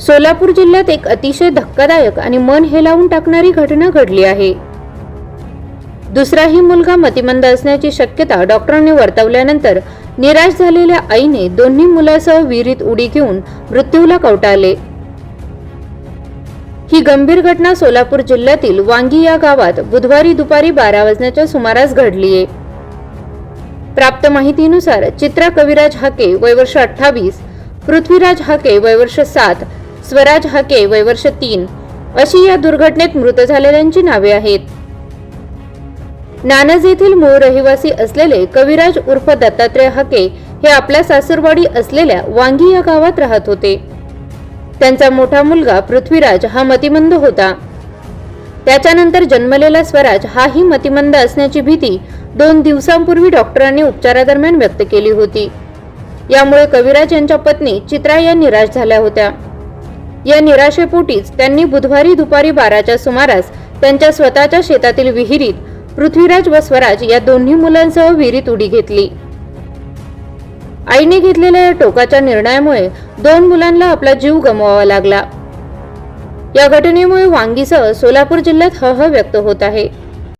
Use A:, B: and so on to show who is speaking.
A: सोलापूर जिल्ह्यात एक अतिशय धक्कादायक आणि मन हेलावून टाकणारी घटना घडली आहे. दुसराही मुलगा मतिमंद असण्याची शक्यता डॉक्टरांनी वर्तवल्यानंतर निराश झालेल्या आईने दोन्ही मुलासह विहिरीत उडी घेऊन मृत्यूला कवटाळले ही गंभीर घटना सोलापूर जिल्ह्यातील वांगी या गावात बुधवारी दुपारी बारा वाजण्याच्या सुमारास घडली आहे. प्राप्त माहितीनुसार चित्रा कविराज हाके वयवर्ष अठ्ठावीस पृथ्वीराज हाके वयवर्ष सात स्वराज हके वयवर्ष तीन. अशी या दुर्घटनेत मृत झालेल्यांची नावे आहेत. नानज येथील मूळ रहिवासी असलेले कविराज उर्फ दत्तात्रय हके हे आपल्या सासूरवाडी असलेल्या वांगी या गावात राहत होते. त्यांचा मोठा मुलगा पृथ्वीराज हा मतिमंद होता. त्याच्यानंतर जन्मलेला स्वराज हाही मतिमंद असण्याची भीती दोन दिवसांपूर्वी डॉक्टरांनी उपचारादरम्यान व्यक्त केली होती. यामुळे कविराज यांच्या पत्नी चित्रा या निराश झाल्या होत्या. या निराशेपोटीच त्यांनी बुधवारी दुपारी बाराच्या सुमारास त्यांच्या स्वतःच्या शेतातील विहिरीत पृथ्वीराज व स्वराज या दोन्ही मुलांसह विहिरीत उडी घेतली. आईने घेतलेल्या या टोकाच्या निर्णयामुळे दोन मुलांना आपला जीव गमवावा लागला. या घटनेमुळे वांगीसह सोलापूर जिल्ह्यात हह व्यक्त होत आहे.